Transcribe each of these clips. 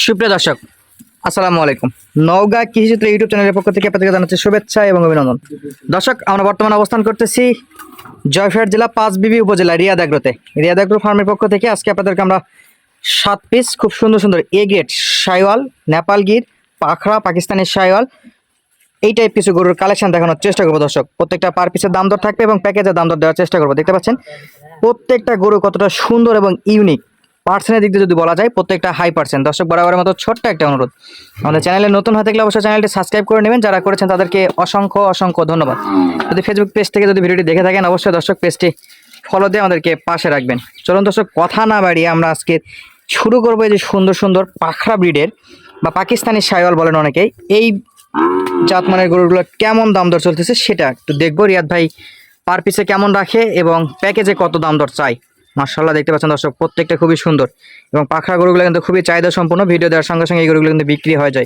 সুপ্রিয় দর্শক, আসসালামু আলাইকুম। নওগাঁ কৃষিচিত্র ইউটিউব চ্যানেলের পক্ষ থেকে আপনাদেরকে জানাচ্ছি শুভেচ্ছা এবং অভিনন্দন। দর্শক, আমরা বর্তমানে অবস্থান করতেছি জয়ফাট জেলা পাঁচবিবি উপজেলা রিয়াদ আগ্রোতে। রিয়াদ আগ্রো ফার্মের পক্ষ থেকে আজকে আপনাদেরকে আমরা সাত পিস খুব সুন্দর সুন্দর এ গ্রেড সাইওয়াল নেপাল গির, পাখরা, পাকিস্তানি সাইওয়াল এই টাইপ কিছু গরুর কালেকশন দেখানোর চেষ্টা করব দর্শক। প্রত্যেকটা পার পিসের দাম দর থাকবে এবং প্যাকেজের দাম দর দেওয়ার চেষ্টা করব। দেখতে পাচ্ছেন, প্রত্যেকটা গরু কতটা সুন্দর এবং ইউনিক পার্সেন্টের দিক দিয়ে যদি বলা যায়, প্রত্যেকটা হাই পার্সেন্ট দর্শক, বরাবরের মতো ছোট্ট একটা অনুরোধ। আমাদের চ্যানেলে নতুন হয়ে থাকলে অবশ্যই চ্যানেলটি সাবস্ক্রাইব করে নেবেন। যারা করেছেন তাদেরকে অসংখ্য অসংখ্য ধন্যবাদ। যদি ফেসবুক পেজ থেকে যদি ভিডিওটি দেখে থাকেন, অবশ্যই দর্শক পেজটি ফলো দিয়ে আমাদেরকে পাশে রাখবেন। চলুন দর্শক, কথা না বাড়িয়ে আমরা আজকে শুরু করব যে সুন্দর সুন্দর পাখরা ব্রিডের বা পাকিস্তানি সাইওয়াল বলেন অনেকেই। এই জাতমানের গরুগুলো কেমন দাম দর চলতেছে সেটা একটু দেখব। রিয়াদ ভাই পার পিসে কেমন রাখে এবং প্যাকেজে কত দাম দর চাই মার্শাল্লাহ দেখতে পাচ্ছেন দর্শক প্রত্যেকটা খুবই সুন্দর। এবং পাখরা গরুগুলো কিন্তু খুবই চাহিদা সম্পূর্ণ ভিডিও দেওয়ার সঙ্গে সঙ্গে এই গরুগুলো কিন্তু বিক্রি হয়ে যায়।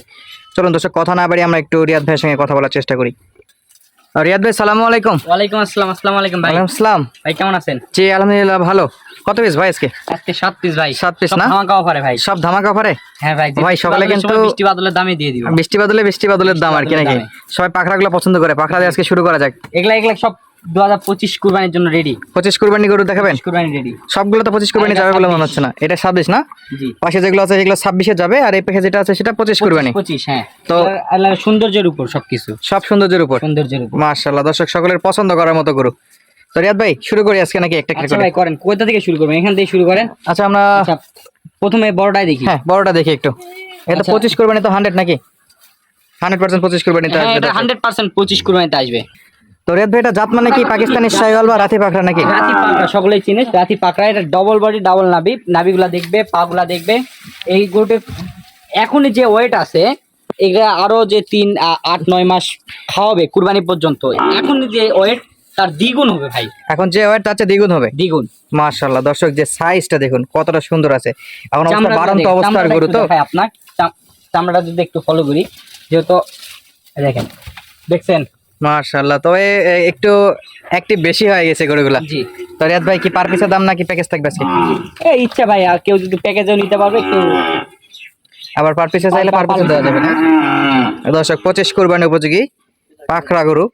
চলুন দর্শক কথা না বাড়ি আমরা একটু রিয়াদ ভাইয়ের সঙ্গে কথা বলার চেষ্টা করি। রিয়াদ ভাই সালামু আলাইকুম। ওয়ালাইকুম আসসালাম আসসালামু আলাইকুম ভাই। ওয়ালাইকুম আসসালাম। ভাই কেমন আছেন? জি আলহামদুলিল্লাহ ভালো। কত পিস ভাই আজকে? আজকে সাত পিস ভাই। সাত piece সব না? ধামাকা অফারে ভাই। সব ধামাকা অফারে? হ্যাঁ ভাই ভাই, সকালে কিন্তু- বৃষ্টি বাদলের দামে দিয়ে দিব। বৃষ্টি বাদলে বৃষ্টি বাদলের দাম আর কি নাকি? সবাই পাখরাগুলো পছন্দ করে পাখরা দিয়ে আজকে শুরু করা যাক। এগুলা এগুলা সব দু হাজার পঁচিশ কুরবানির জন্য রেডি পঁচিশ কুরবানি গরু দেখাবেন? কুরবানি রেডি সবগুলো তো পঁচিশ কুরবানি যাবে বলে মনে হচ্ছে না। এটা ছাব্বিশ না? জি। পাশে যেগুলো আছে সেগুলো ছাব্বিশে যাবে আর এই প্যাকেজ যেটা আছে সেটা পঁচিশ কুরবানি। পঁচিশ হ্যাঁ। তো- সৌন্দর্যের উপর সবকিছু। সব সৌন্দর্যের উপর। সৌন্দর্যের উপর। মার্শাল্লাহ দর্শক সকলের পছন্দ করার মতো গরু। তো রিয়াদ ভাই শুরু করি আজকে নাকি একটা একটা আচ্ছা করে ভাই করেন। কোথা থেকে শুরু করবেন? এখান থেকে শুরু করেন? আচ্ছা আমরা আচ্ছা প্রথমে বড়টাই দেখি। হ্যাঁ বড়টা দেখি একটু। এটা আচ্ছা। পঁচিশ কুরবানি তো হান্ড্রেড নাকি? হান্ড্রেড পার্সেন্ট পঁচিশ কুরবানিতে হ্যাঁ আসবে। হান্ড্রেড পার্সেন্ট পঁচিশ কুরবানিতে আসবে। তো ভাই এটা জাত মানে কি? পাকিস্তানি শাইওয়াল বা রাতি নাকি? রাতি পাকড়া সকলেই চিনিস রাতি পাকড়া। এটা ডবল বডি ডাবল দেখবে পাগুলা দেখবে। এই এখনই যে ওয়েট আছে এগুলা আরও যে তিন আট নয় মাস খাওয়াবে কুরবানি পর্যন্ত। এখন যে ওয়েট তার দ্বিগুণ হবে ভাই। এখন যে ওয়েট তার দ্বিগুণ হবে? দ্বিগুণ। মার্শাল্লাহ দর্শক যে সাইজটা দেখুন কতটা সুন্দর আছে। এখন অবস্থা বাড়ন্ত অবস্থার গরু তো। দেখাই আপনার। চামড়াটা যদি একটু ফলো করি যেহেতু দেখেন দেখছেন? মার্শাল্লাহ তবে একটু অ্যাক্টিভ বেশি হয়ে গেছে গরুগুলা। জি। তো রিয়াদ ভাই কি পার পিসের দাম নাকি প্যাকেজ থাকবে আজকে? এই ইচ্ছা ভাই আর কেউ যদি প্যাকেজও নিতে পারবে একটু আবার পার পিসে চাইলে পার পিসে দেওয়া যাবে। না দর্শক পঁচিশ কুরবানি উপযোগী পাখরা গরু।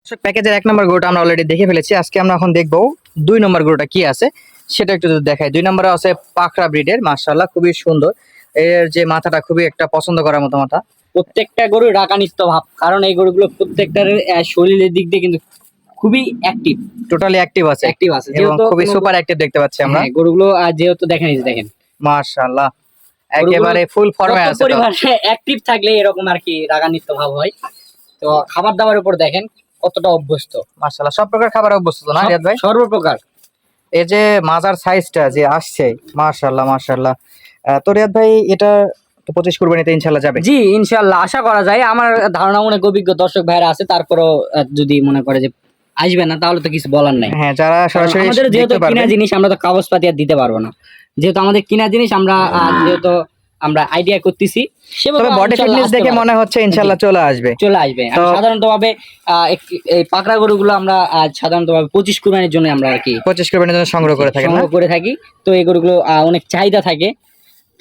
দর্শক প্যাকেজের এক নম্বর গরুটা আমরা অলরেডি দেখে ফেলেছি। আজকে আমরা এখন দেখব দুই নম্বর গরুটা কি আছে সেটা একটু যদি দেখাই। দুই নম্বরে আছে পাখরা ব্রিডের মার্শাল্লাহ খুবই সুন্দর। এর যে মাথাটা খুবই একটা পছন্দ করার মতো মাথা। প্রত্যেকটা গরু রাগানিত্য ভাব। কারণ এই গরুগুলো প্রত্যেকটার শরীরের দিক দিয়ে কিন্তু খুবই অ্যাক্টিভ টোটালি অ্যাক্টিভ আছে। অ্যাক্টিভ আছে। যেহেতু খুবই সুপার অ্যাক্টিভ দেখতে পাচ্ছি আমরা। হ্যাঁ, গরুগুলো যেহেতু দেখেন এই যে দেখেন। মার্শাল্লাহ একেবারে ফুল ফর্মে আছে। পরিমাণে অ্যাক্টিভ থাকলে এরকম আর কি রাগানিত্য ভাব হয়। তো খাবার দাবার উপর দেখেন কতটা অভ্যস্ত। মার্শাল্লাহ সব প্রকার খাবার অভ্যস্ত না রিয়াদ ভাই? সর্বপ্রকার। এই যে মাজার সাইজটা যে আসছে মার্শাল্লাহ আহ, তো রিয়াদ ভাই এটা তো পঁচিশ কুরবানিতে ইনশাল্লাহ যাবে। জি ইনশাল্লাহ। আশা করা যায় আমার ধারণা অনেক অভিজ্ঞ দর্শক ভাইরা আছে তারপরও যদি মনে করে যে আসবে না তাহলে তো কিছু বলার নাই। হ্যাঁ যারা সরাসরি আমাদের যেহেতু কিনা জিনিস আমরা তো কাগজপাতি আর দিতে পারব না। যেহেতু আমাদের কিনা জিনিস আমরা যেহেতু আমরা আইডিয়া করতেছি সেভাবে তবে বডি ফিটনেস দেখে মনে হচ্ছে ইনশাল্লাহ চলে আসবে। চলে আসবে। সাধারণত ভাবে এই পাকড়া গরুগুলো আমরা সাধারণত ভাবে পঁচিশ কুরবানির জন্য আমরা আর কি পঁচিশ কুরবানির জন্য সংগ্রহ করে থাকেন না? সংগ্রহ করে থাকি। তো এই গরুগুলো অনেক চাহিদা থাকে।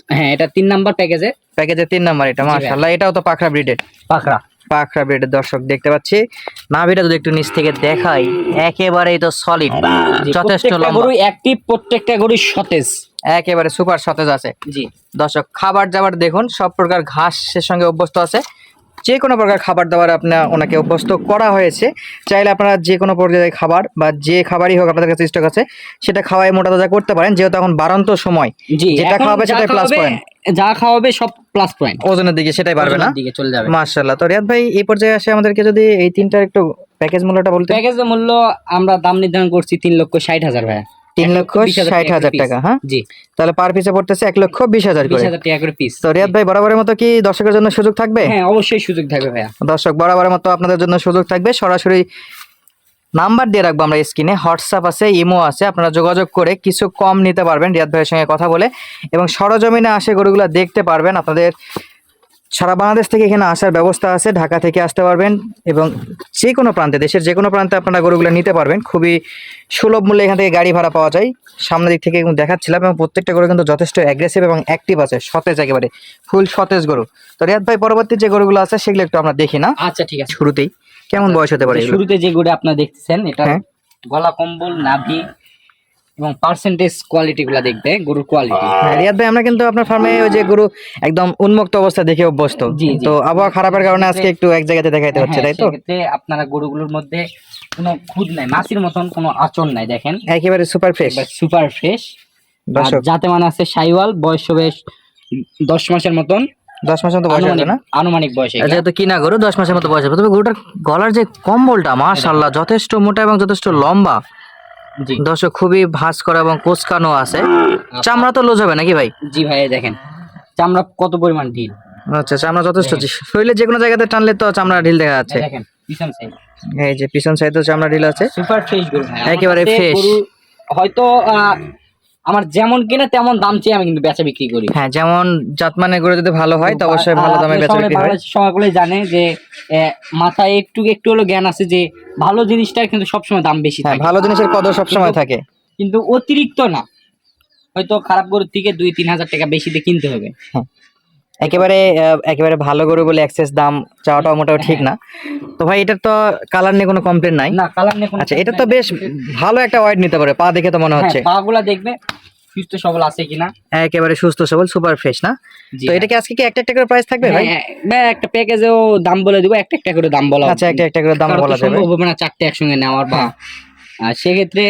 হ্যাঁ এটা তিন নাম্বার প্যাকেজে প্যাকেজে তিন নাম্বার এটা মাশাআল্লাহ এটাও তো পাখরা ব্রিডের পাখরা। পাখরা ব্রিডের দর্শক দেখতে পাচ্ছি। নাভিটা যদি একটু নিচ থেকে দেখাই একেবারেই তো সলিড যথেষ্ট লম্বা। গরু অ্যাক্টিভ প্রত্যেকটা গরু সতেজ। একেবারে সুপার সতেজ আছে। জি। দর্শক খাবার দাবার দেখুন সব প্রকার ঘাসের সঙ্গে অভ্যস্ত আছে। যে কোনো প্রকার খাবার দাবার আপনার ওনাকে অভ্যস্ত করা হয়েছে। চাইলে আপনারা যে কোনো পর্যায়ে খাবার বা যে খাবারই হোক আপনাদের কাছে স্টক আছে সেটা খাওয়াই মোটা তাজা করতে পারেন যেহেতু এখন বারন্ত সময়। যেটা খাওয়াবে সেটা খাওয়াবে- point। যা খাওয়াবে সব প্লাস পয়েন্ট ওজনের দিকে সেটাই পারবে না? দিকে চলে যাবে। তো রিয়াদ ভাই এই পর্যায়ে আসে আমাদেরকে যদি এই তিনটার একটু প্যাকেজ মূল্যটা বলতে প্যাকেজের মূল্য আমরা দাম নির্ধারণ করছি তিন লক্ষ ষাট হাজার ভাইয়া। তিন লক্ষ ষাট টাকা হাজার টাকা হ্যাঁ? জি। তাহলে পার পিসে পড়তেছে এক লক্ষ বিশ হাজার করে। টাকা করে পিস তো রিয়াদ ভাই বরাবরের মতো কি দর্শকের জন্য সুযোগ থাকবে? হ্যাঁ অবশ্যই সুযোগ থাকবে ভাইয়া। দর্শক বরাবরের মতো আপনাদের জন্য সুযোগ থাকবে। সরাসরি নাম্বার দিয়ে রাখব আমরা স্ক্রিনে। হোয়াটসঅ্যাপ আছে ইমো আছে আপনারা যোগাযোগ করে কিছু কম নিতে পারবেন রিয়াদ ভাইয়ের সঙ্গে কথা বলে। এবং সরজমিনে আসে গরুগুলো দেখতে পারবেন। আপনাদের সারা বাংলাদেশ থেকে এখানে আসার ব্যবস্থা আছে ঢাকা থেকে আসতে পারবেন এবং যে কোনো প্রান্তে দেশের যে কোনো প্রান্তে আপনারা গরুগুলো নিতে পারবেন। খুবই সুলভ মূল্যে এখান থেকে গাড়ি ভাড়া পাওয়া যায়। সামনের দিক থেকে দেখাচ্ছিলাম এবং প্রত্যেকটা গরু কিন্তু যথেষ্ট অ্যাগ্রেসিভ এবং অ্যাক্টিভ আছে সতেজ একেবারে ফুল সতেজ গরু। তো রিয়াদ ভাই পরবর্তী যে গরুগুলো আছে সেগুলো একটু আমরা দেখি না? আচ্ছা ঠিক আছে। শুরুতেই। কেমন বয়স হতে পারে শুরুতে যে গরু আপনারা দেখতেছেন এটা হ্যাঁ। গলা কম্বল নাভি এবং পার্সেন্টেজ কোয়ালিটি গুলা দেখবে গরুর কোয়ালিটি হ্যাঁ, রিয়াদ ভাই আমরা কিন্তু আপনার ফার্মে ওই যে গরু একদম উন্মুক্ত অবস্থা দেখে অভ্যস্ত। তো আবহাওয়া খারাপের কারণে আজকে একটু এক জায়গাতে দেখাইতে হচ্ছে হ্যাঁ, তাই তো? আপনারা গরুগুলোর মধ্যে কোনো খুদ নাই মাছির মতন কোনো আচর নাই দেখেন। একেবারে সুপার ফ্রেশ সুপার ফ্রেশ দর্শক। যাতে মানে আছে সাইওয়াল বয়স হবে দশ মাসের মতন। দশ মাসের মতো বয়স হবে না? আনুমানিক- বয়স যেহেতু কিনা গরু দশ মাসের মতো বয়স হবে। তবে গরুটার গলার যে কম্বলটা মাশাল্লাহ যথেষ্ট মোটা এবং যথেষ্ট লম্বা। দর্শক খুবই ভাস করা এবং কোচকানো আছে। চামড়া তো লোজ হবে নাকি ভাই? জি ভাই দেখেন। চামড়া কত পরিমাণ ঢিল? আচ্ছা চামড়া যথেষ্ট। শরীরে যে কোনো জায়গাতে টানলে তো চামড়া ঢিল দেখা যাচ্ছে। এই দেখেন পিছন সাইড এই যে পিছন সাইডে চামড়া ঢিল আছে। সুপার ফ্রেশ গরু একেবারে ফ্রেশ হয়তো আমার যেমন কিনা তেমন দাম চেয়ে আমি কিন্তু বেচা বিক্রি করি। হ্যাঁ যেমন জাতমানের করে যদি ভালো হয় তো অবশ্যই ভালো দামে বেচা বিক্রি হয়। সকলে জানে যে মাথায় একটু একটু হলো জ্ঞান আছে যে ভালো জিনিসটার কিন্তু সবসময় দাম বেশি হ্যাঁ থাকে। ভালো জিনিসের কদর সবসময় থাকে। কিন্তু অতিরিক্ত না। হয়তো খারাপ গরুর থেকে দুই তিন হাজার টাকা বেশিতে কিনতে হবে। একেবারে একেবারে ভালো গরু বলে এক্সেস দাম চাওয়াটাও মোটাও ঠিক না। তো ভাই এটার তো কালার নিয়ে কোনো কমপ্লেন নাই? না কালার নিয়ে আচ্ছা এটা তো বেশ ভালো একটা ওয়াইড নিতে পারে পা দেখে তো মনে হচ্ছে। পা গুলা দেখবে সুস্থ সবল আছে কিনা। একেবারে সুস্থ সবল সুপার ফ্রেশ না? তো এটা কি আজকে কি একটা একটা করে প্রাইস থাকবে ভাই? হ্যাঁ, হ্যাঁ, একটা প্যাকেজেও দাম বলে দিব একটা একটা করে দাম বলা আচ্ছা একটা একটা করে দাম বলা যাবে। সম্ভব হবে না চারটে একসঙ্গে নেওয়ার বা আহ, সেক্ষেত্রে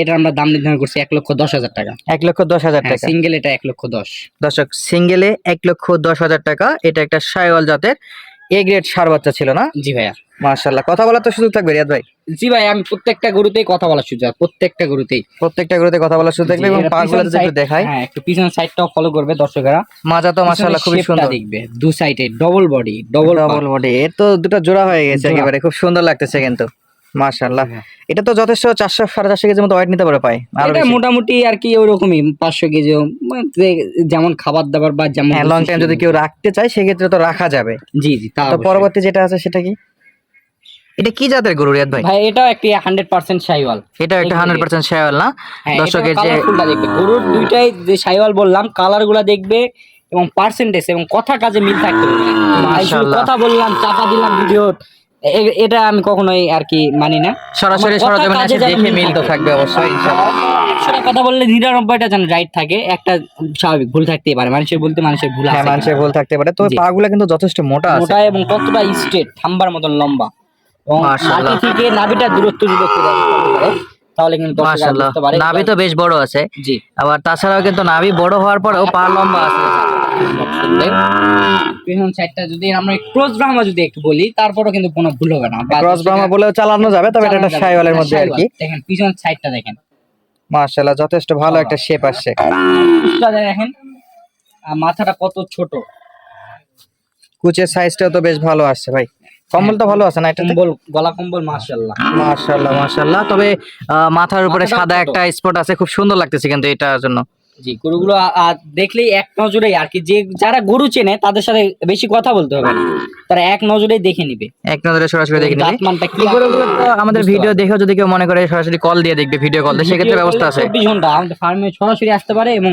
এটা আমরা দাম নির্ধারণ করছি এক লক্ষ দশ হাজার টাকা। এক লক্ষ দশ হাজার টাকা। সিঙ্গেল এটা এক লক্ষ দশ। দর্শক সিঙ্গেলে এক লক্ষ দশ হাজার টাকা এটা একটা সাইওয়াল জাতের এ গ্রেড সার বাচ্চা ছিল না? জি ভাইয়া। মার্শাল্লাহ কথা বলার তো সুযোগ থাকবে রিয়াদ ভাই। জি ভাই আমি প্রত্যেকটা গরুতেই কথা বলার সুযোগ প্রত্যেকটা গরুতেই। প্রত্যেকটা গরুতে কথা বলার সুযোগ থাকবে এবং এরা পা গুলো পিছন যদি একটু দেখাই। হ্যাঁ একটু পিছন সাইডটাও ফলো করবে দর্শকেরা। মাজা তো shape টা সুন্দর। দেখবে দু সাইডে double body double double body এর তো দুটো জোড়া হয়ে গেছে একেবারে খুব সুন্দর লাগতেছে কিন্তু। মার্শাল্লাহ হ্যাঁ। এটা তো যথেষ্ট চারশো সাড়ে চারশো কেজির মতো ওয়েট নিতে পারে পায় এটা মোটামুটি আর কি ওরকমই পাঁচশো কেজি যেমন খাবার দাবার বা যেমন হ্যাঁ লং টাইম যদি কেউ রাখতে চায় সেক্ষেত্রে তো রাখা যাবে। জি জি তা তো পরবর্তী যেটা আছে সেটা কি? এটা কি জাতের গরু রিয়াদ ভাই? ভাই এটাও একটি হান্ড্রেড পার্সেন্ট সাইওয়াল এটা একটা এই হান্ড্রেড পার্সেন্ট শেয়াল না? হ্যাঁ, দর্শকের এটাও যে দেখবে। গরুর দুইটাই যে সাইওয়াল বললাম কালারগুলা দেখবে এবং পার্সেন্টেজ এবং কথা কাজে মিল থাকতে হবে মাশাআল্লাহ। কথা বললাম চাপা দিলাম ভিডিও এটা আমি কখনোই আর কি মানি না। সরাসরি সরজমিনে এসে দেখে মিল তো থাকবে অবশ্যই ইনশাআল্লাহ। কথা বললে নিরানব্বইটা যেন রাইট থাকে একটা স্বাভাবিক ভুল থাকতেই পারে। মানুষের বলতে মানুষের ভুল হ্যাঁ আছে মানুষের ভুল থাকতে পারে। তো জি। কিন্তু যথেষ্ট মোটা আছে। মোটা এবং কতটা স্ট্রেট থাম্বার মতন লম্বা। এবং মাশাআল্লাহ। মাটি থেকে নাভিটা দূরত্ব একটু তাহলে কিন্তু মাশাআল্লাহ। নাভি তো বেশ বড় আছে। জি। আবার তাছাড়াও কিন্তু নাভি বড় হওয়ার পরেও পা লম্বা আছে। পিছন সাইডটা যদি আমরা ক্রস ব্রাহ্মা যদি একটু বলি তারপরও কিন্তু কোনো ভুল হবে না। ক্রস ব্রাহ্মা বলেও চালানো যাবে তবে এটা একটা সাইওয়ালের মধ্যে আর কি। দেখেন পিছন সাইডটা দেখেন। মাশাআল্লাহ যথেষ্ট ভালো একটা শেপ আসছে। দেখেন মাথাটা কত ছোট। কুচের সাইজটাও তো বেশ ভালো আসছে ভাই। কম্বল তো ভালো আছে না এটা কম্বল গলা কম্বল মাশাআল্লাহ। মাশাআল্লাহ মাশাআল্লাহ। তবে মাথার উপরে সাদা একটা স্পট আছে খুব সুন্দর লাগতেছে কিন্তু এটার জন্য। জি গরুগুলো দেখলেই এক নজরেই আর কি যে যারা গরু চেনে তাদের সাথে বেশি কথা বলতে হবে না। তারা এক নজরেই দেখে নিবে। এক নজরে সরাসরি দেখে নিবে। এই গরুগুলো আমাদের ভিডিও দেখেও যদি কেউ মনে করে সরাসরি কল দিয়ে দেখবে ভিডিও কল দিয়ে সেক্ষেত্রে ব্যবস্থা আছে। চব্বিশ ঘণ্টা আমাদের ফার্মে সরাসরি আসতে পারে এবং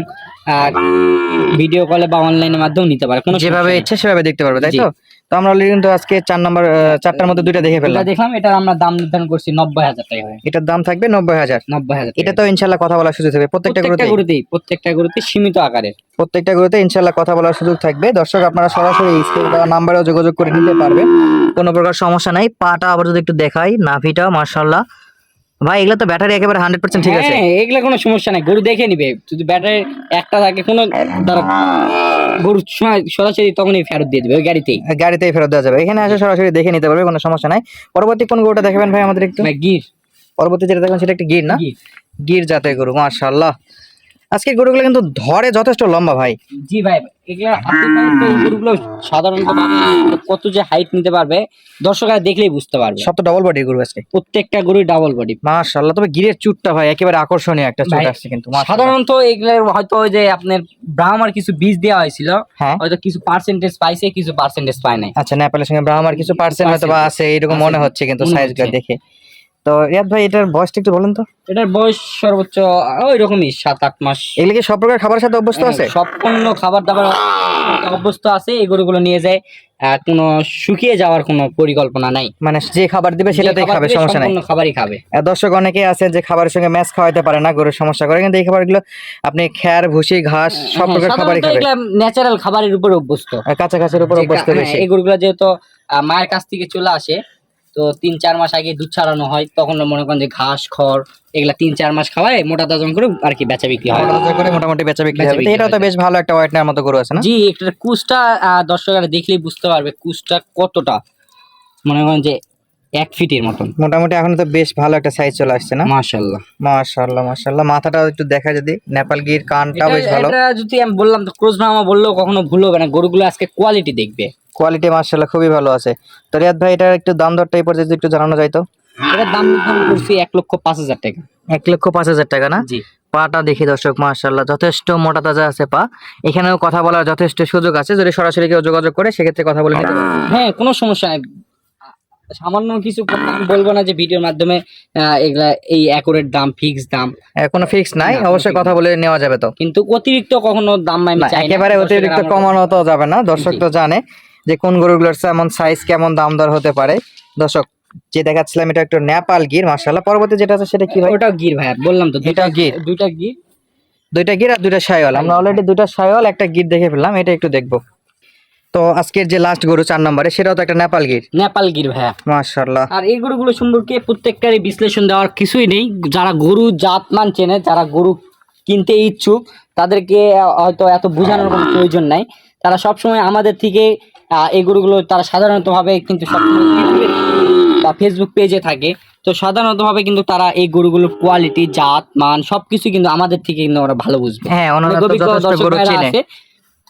ভিডিও কলে বা অনলাইনের মাধ্যমে নিতে পারে কোনো যেভাবে ইচ্ছে সেভাবে দেখতে পারবে তাই তো? তো আমরা অলরেডি কিন্তু আজকে চার নাম্বার চারটার মধ্যে দুইটা দেখে ফেললাম। দেখলাম এটার আমরা দাম নির্ধারণ করছি নব্বই হাজার টাকা। এটার দাম থাকবে নব্বই হাজার। নব্বই হাজার এটা তো ইনশাল্লাহ কথা বলার সুযোগ থাকবে। প্রত্যেকটা প্রত্যেকটা গরুতে গরুতেই প্রত্যেকটা গরুতে সীমিত আকারের। প্রত্যেকটা গরুতে ইনশাল্লাহ কথা বলার সুযোগ থাকবে। দর্শক আপনারা সরাসরি দেওয়া নাম্বারেও যোগাযোগ করে নিতে পারবেন। কোনো প্রকার সমস্যা নাই। পাটা আবার যদি একটু দেখাই নাভিটা মার্শাল্লাহ ভাই এগুলো তো ব্যাটারি একেবারে হান্ড্রেড পার্সেন্ট ঠিক আছে। এগুলো কোনো সমস্যা নাই। গরু দেখে নিবে। যদি ব্যাটারি একটা থাকে কোনো গরু সরাসরি তখনই ফেরত দিয়ে দেবে গাড়িতেই। গাড়িতেই ফেরত দেওয়া যাবে। এখানে আসে সরাসরি দেখে নিতে পারবে কোনো সমস্যা নাই। পরবর্তী কোন গরুটা দেখাবেন ভাই আমাদের একটু? গির। পরবর্তী যেটা দেখবেন সেটা একটা গির না? গির। যাতে জাতের গরু মার্শাল্লাহ আজকের গরুগুলো কিন্তু ধরে যথেষ্ট লম্বা ভাই। জি ভাই এগুলা গরুগুলো সাধারণত কত যে হাইট নিতে পারবে দর্শকরা দেখলেই বুঝতে পারবে। সব তো ডবল বডির গরু আজকে। প্রত্যেকটা ডাবল বডি মাশাআল্লাহ তবে গিরের চুটটা ভাই একেবারে আকর্ষণীয় একটা চুট আসছে কিন্তু। সাধারণত এগুলোর হয়তো ওই যে আপনার ব্রাহ্মার কিছু বীজ দেওয়া হয়েছিল হ্যাঁ। হয়তো কিছু পার্সেন্টেজ পাইছে কিছু পার্সেন্টেজ পায় নাই। আচ্ছা নেপালের সঙ্গে ব্রাহ্মার কিছু পার্সেন্ট হয়তো বা আছে এরকম মনে হচ্ছে কিন্তু দেখে। তো রিয়াদ ভাই এটার বয়সটা একটু বলেন তো। এটার বয়স সর্বোচ্চ ওই রকমই সাত আট মাস। এগুলো কি সব প্রকার খাবারের সাথে অভ্যস্ত আছে? সম্পূর্ণ খাবার দাবার অভ্যস্ত আছে এই গরুগুলো নিয়ে যায়। কোনো শুকিয়ে যাওয়ার কোনো পরিকল্পনা নাই। মানে যে খাবার দিবে সেটাতেই খাবে সমস্যা নাই। খাবারই খাবে। দর্শক অনেকে আছে যে খাবারের সঙ্গে ম্যাচ খাওয়াইতে পারে না গরুর সমস্যা করে কিন্তু এই খাবারগুলো আপনি খ্যার ভুসি ঘাস সব প্রকার খাবারই খাবে। ন্যাচারাল খাবারের উপর অভ্যস্ত। আর কাছাকাছির উপর অভ্যস্ত হ্যাঁ, বেশি। এই গরুগুলো যেহেতু মায়ের কাছ থেকে চলে আসে তো তিন চার মাস আগে দুধ ছাড়ানো হয় তখন মনে করেন যে ঘাস খড় এগুলা তিন চার মাস খাওয়ায় মোটা তাজন করে আর কি বেচা বিক্রি হয়। করে মোটামুটি বেচা বিক্রি হবে। এটা এটাও তো বেশ ভালো একটা হোয়াইটনার মতো গরু আছে না? জি একটা কুচটা আহ, দর্শকরা দেখলেই বুঝতে পারবে কুচটা কতটা। মনে করেন যে এক ফিটের মতন। মোটামুটি এখন তো বেশ ভালো একটা সাইজ চলে আসছে না? মাশাল্লাহ মাশাআল্লাহ মাশাআল্লাহ। মাথাটা একটু দেখা যদি নেপাল গির কানটাও বেশ ভালো। এটা যদি আমি বললাম তো ক্রোজ ব্রাহ্মা বললেও কখনো ভুল হবে না। গরুগুলো আজকে কোয়ালিটি দেখবে। কোয়ালিটি মাশাআল্লাহ খুবই ভালো আছে। তো রিয়াদ ভাই এটার একটু দাম দরটা এই পর্যায়ে যদি একটু জানানো যায় তো? এটার দাম নির্ধারণ করছি এক লক্ষ পাঁচ হাজার টাকা। এক লক্ষ পাঁচ হাজার টাকা না? জি। পাটা দেখি দর্শক মাশাআল্লাহ। যথেষ্ট মোটা তাজা আছে পা। এখানেও কথা বলার যথেষ্ট সুযোগ আছে। যদি সরাসরি কেউ যোগাযোগ করে সেক্ষেত্রে কথা বলে নিতে হ্যাঁ কোনো সমস্যা সামান্য কিছু বলব না যে ভিডিওর মাধ্যমে এগুলা এই অ্যাকুরেট দাম ফিক্স দাম। এ, কোনো ফিক্স নাই অবশ্যই কথা বলে নেওয়া যাবে তো। কিন্তু অতিরিক্ত কখনো দাম আমি চাই না। একেবারে অতিরিক্ত কমানো তো যাবে না। দর্শক তো জানে যে কোন গরুগুলোর কেমন সাইজ কেমন দাম দর হতে পারে। দর্শক যে দেখাচ্ছিলাম এটা একটু নেপাল গির মাশাআল্লাহ। পরবর্তী যেটা আছে সেটা কি ভাই? ওটা গির ভাইয়া বললাম তো দুইটা গির? দুইটা গির। দুইটা গির আর দুইটা সাইওয়াল আমরা অলরেডি দুইটা সাইওয়াল একটা গির দেখে ফেললাম এটা একটু দেখব। তো আজকের যে লাস্ট গরু চার নম্বরে সেটাও তো একটা নেপাল গির। নেপাল গির ভাইয়া। মাশাআল্লাহ। আর এই গরুগুলো সম্পর্কে প্রত্যেকটারই বিশ্লেষণ দেওয়ার কিছুই নেই। যারা গরু জাতমান চেনে যারা গরু কিনতে ইচ্ছুক তাদেরকে হয়তো এত বোঝানোর কোনো প্রয়োজন নাই। তারা সবসময় আমাদের থেকে এই গরুগুলো তারা সাধারণতভাবে কিন্তু সবসময় ইউটিউবে বা ফেসবুক পেজে থাকে। তো সাধারণতভাবে কিন্তু তারা এই গরুগুলোর কোয়ালিটি জাত মান সবকিছু কিন্তু আমাদের থেকে কিন্তু ওরা ভালো বুঝবে। হ্যাঁ অনেক অভিজ্ঞ দর্শক আছে।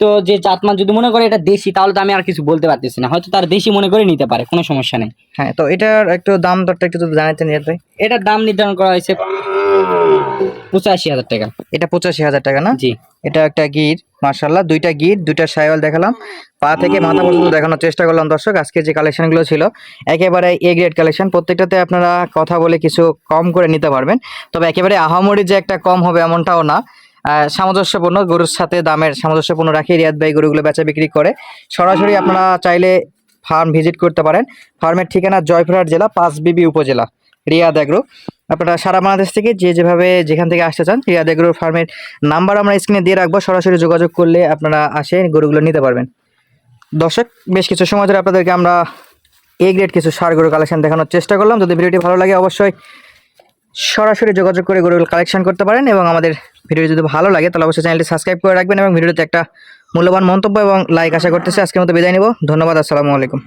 তো যে জাতমান যদি মনে করে এটা দেশি তাহলে তো আমি আর কিছু বলতে পারতেছি না। হয়তো তার দেশি মনে করে নিতে পারে কোনো সমস্যা নেই। হ্যাঁ তো এটার একটু দাম দরটা একটু রিয়াদ ভাই এটার দাম নির্ধারণ করা হয়েছে পঁচাশি হাজার টাকা। এটা পঁচাশি হাজার টাকা না? জি। এটা একটা গির মার্শাল্লাহ দুইটা গির দুইটা সাইওয়াল দেখালাম। পা থেকে মাথা পর্যন্ত দেখানোর চেষ্টা করলাম দর্শক আজকে যে কালেকশনগুলো ছিল একেবারে এ গ্রেড কালেকশন প্রত্যেকটাতে আপনারা কথা বলে কিছু কম করে নিতে পারবেন। তবে একেবারে আহামরি যে একটা কম হবে এমনটাও না। সামঞ্জস্যপূর্ণ গরুর সাথে দামের সামঞ্জস্যপূর্ণ রাখি রিয়াদ ভাই গরুগুলো বেচা বিক্রি করে। সরাসরি আপনারা চাইলে ফার্ম ভিজিট করতে পারেন। ফার্মের ঠিকানা জয়পুরহাট জেলা, পাঁচ বিবি উপজেলা, রিয়াদ এগ্রো। আপনারা সারা বাংলাদেশ থেকে যে যেভাবে যেখান থেকে আসতে চান, রিয়াদ এগ্রো ফার্মের নাম্বার আমরা স্ক্রিনে দিয়ে রাখব। সরাসরি যোগাযোগ করলে আপনারা আসে গরুগুলো নিতে পারবেন। দর্শক, বেশ কিছু সময় ধরে আপনাদেরকে আমরা এ গ্রেড কিছু সার গরু কালেকশন দেখানোর চেষ্টা করলাম। যদি ভিডিওটি ভালো লাগে, অবশ্যই সরাসরি যোগাযোগ করে গরুগুলো কালেকশন করতে পারেন এবং আমাদের ভিডিও যদি ভালো লাগে, তাহলে অবশ্যই চ্যানেলটি সাবস্ক্রাইব করে রাখবেন এবং ভিডিওতে একটা মূল্যবান মন্তব্য এবং লাইক আশা করতেছি আজকের মতো বিদায় নিব। ধন্যবাদ, আসসালামু আলাইকুম।